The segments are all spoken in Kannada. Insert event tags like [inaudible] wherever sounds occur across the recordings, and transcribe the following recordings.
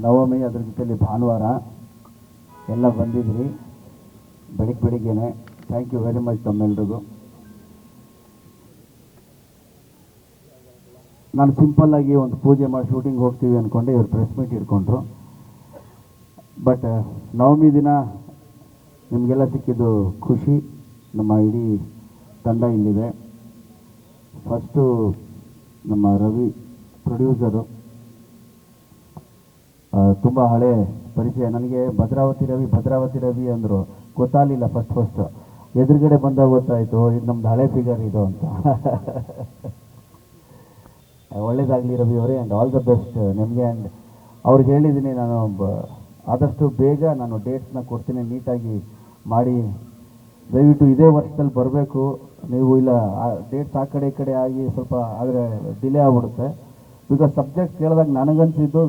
ನವಮಿ ಅದ್ರ ಜೊತೆಯಲ್ಲಿ ಭಾನುವಾರ ಎಲ್ಲ ಬಂದಿದ್ರಿ. ಬೆಳಿಗ್ಗೆ ಬೆಳಿಗ್ಗೆನೆ. ಥ್ಯಾಂಕ್ ಯು ವೆರಿ ಮಚ್ ತಮ್ಮೆಲ್ರಿಗೂ. ನಾನು ಸಿಂಪಲ್ಲಾಗಿ ಒಂದು ಪೂಜೆ ಮಾಡಿ ಶೂಟಿಂಗ್ ಹೋಗ್ತೀವಿ ಅಂದ್ಕೊಂಡು ಇವ್ರು ಪ್ರೆಸ್ ಮೀಟ್ ಇಟ್ಕೊಂಡ್ರು. ಬಟ್ ನವಮಿ ದಿನ ನಿಮಗೆಲ್ಲ ಸಿಕ್ಕಿದ್ದು ಖುಷಿ. ನಮ್ಮ ಇಡೀ ತಂಡ ಇಲ್ಲಿದೆ. ಫಸ್ಟು ನಮ್ಮ ರವಿ ಪ್ರೊಡ್ಯೂಸರು ತುಂಬ ಹಳೆ ಪರಿಚಯ. ನನಗೆ ಭದ್ರಾವತಿ ರವಿ ಭದ್ರಾವತಿ ರವಿ ಅಂದರು. ಗೊತ್ತಾಗಲಿಲ್ಲ ಫಸ್ಟ್ ಫಸ್ಟ್ ಎದುರುಗಡೆ ಬಂದಾಗ ಗೊತ್ತಾಯಿತು, ಇದು ನಮ್ದು ಹಳೆ ಫಿಗರ್ ಇದು ಅಂತ. [laughs] ಒಳ್ಳೇದಾಗಲಿ ರವಿ ಅವರೇ ಆ್ಯಂಡ್ ಆಲ್ ದ ಬೆಸ್ಟ್ ನಿಮಗೆ. ಆ್ಯಂಡ್ ಅವ್ರಿಗೆ ಹೇಳಿದ್ದೀನಿ ನಾನು ಆದಷ್ಟು ಬೇಗ ನಾನು ಡೇಟ್ಸ್ನ ಕೊಡ್ತೀನಿ, ನೀಟಾಗಿ ಮಾಡಿ. ದಯವಿಟ್ಟು ಇದೇ ವರ್ಷದಲ್ಲಿ ಬರಬೇಕು. ನೀವು ಇಲ್ಲ ಡೇಟ್ಸ್ ಆ ಕಡೆ ಈ ಕಡೆ ಆಗಿ ಸ್ವಲ್ಪ ಆದರೆ ಡಿಲೇ ಆಗ್ಬಿಡುತ್ತೆ. ಬಿಕಾಸ್ ಸಬ್ಜೆಕ್ಟ್ ಕೇಳಿದಾಗ ನನಗನ್ಸಿದ್ದು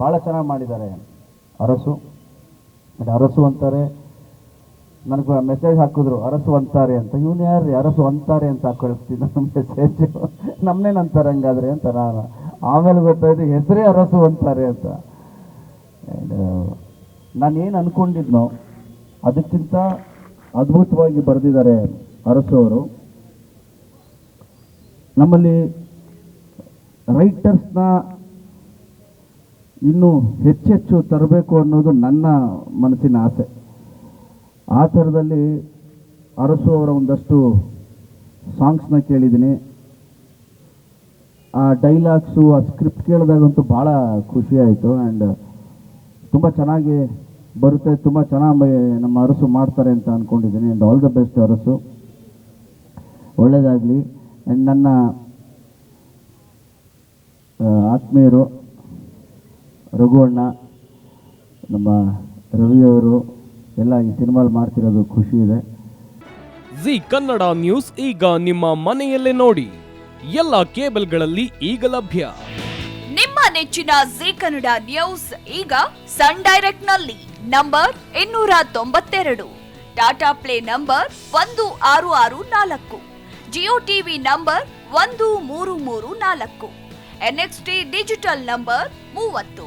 ಭಾಳ ಚೆನ್ನಾಗಿ ಮಾಡಿದ್ದಾರೆ. ಅರಸು ಬಟ್ ಅರಸು ಅಂತಾರೆ, ನನಗೆ ಮೆಸೇಜ್ ಹಾಕಿದ್ರು, ಅರಸು ಅಂತಾರೆ ಅಂತ. ಇವನು ಯಾರು ಅರಸು ಅಂತಾರೆ ಅಂತ ಕಳಿಸ್ತೀನಿ ನನ್ನ ಮೆಸೇಜ್ ನಮ್ಮನೇನು ಅಂತಾರೆ ಹಂಗಾದ್ರೆ ಅಂತ ನಾನು. ಆಮೇಲೆ ಗೊತ್ತಾಯ್ತು, ಹೆಸರೇ ಅರಸು ಅಂತಾರೆ ಅಂತ. ನಾನು ಏನು ಅಂದ್ಕೊಂಡಿದ್ನೋ ಅದಕ್ಕಿಂತ ಅದ್ಭುತವಾಗಿ ಬರೆದಿದ್ದಾರೆ ಅರಸು ಅವರು. ನಮ್ಮಲ್ಲಿ ರೈಟರ್ಸ್ನ ಇನ್ನೂ ಹೆಚ್ಚೆಚ್ಚು ತರಬೇಕು ಅನ್ನೋದು ನನ್ನ ಮನಸ್ಸಿನ ಆಸೆ. ಆ ಥರದಲ್ಲಿ ಅರಸು ಅವರ ಒಂದಷ್ಟು ಸಾಂಗ್ಸ್ನ ಕೇಳಿದ್ದೀನಿ. ಆ ಡೈಲಾಗ್ಸು, ಆ ಸ್ಕ್ರಿಪ್ಟ್ ಕೇಳಿದಾಗಂತೂ ಭಾಳ ಖುಷಿ ಆಯಿತು. ಆ್ಯಂಡ್ ತುಂಬ ಚೆನ್ನಾಗಿ ಬರುತ್ತೆ, ತುಂಬ ಚೆನ್ನಾಗಿ ನಮ್ಮ ಅರಸು ಮಾಡ್ತಾರೆ ಅಂತ ಅಂದ್ಕೊಂಡಿದ್ದೀನಿ and all the best Arasu. ಒಳ್ಳೆಯದಾಗಲಿ ಆ್ಯಂಡ್ ನನ್ನ ಆತ್ಮೀಯರು ರಘು ಅಣ್ಣ ನಮ್ಮ ರವಿಯವರು ಎಲ್ಲ ಈ ಸಿನಿಮಾಲ್ ಮಾಡ್ತಿರೋದು ಖುಷಿ ಇದೆ. ಜಿ ಕನ್ನಡ ನ್ಯೂಸ್ ಈಗ ನಿಮ್ಮ ಮನೆಯಲ್ಲೇ ನೋಡಿ. ಎಲ್ಲ ಕೇಬಲ್ಗಳಲ್ಲಿ ಈಗ ಲಭ್ಯ. ನಿಮ್ಮ ನೆಚ್ಚಿನ ಜಿ ಕನ್ನಡ ನ್ಯೂಸ್ ಈಗ ಸನ್ ಡೈರೆಕ್ಟ್ನಲ್ಲಿ ನಂಬರ್ ಇನ್ನೂರ ತೊಂಬತ್ತೆರಡು ಟಾಟಾ ಪ್ಲೇ ನಂಬರ್ ಒಂದು ಆರು ಆರು ನಾಲ್ಕು ಜಿಯೋ ಟಿವಿ ನಂಬರ್ ಒಂದು ಮೂರು ಮೂರು ನಾಲ್ಕು ಎನ್ಎಕ್ಸ್ಟಿ ಡಿಜಿಟಲ್ ನಂಬರ್ ಮೂವತ್ತು.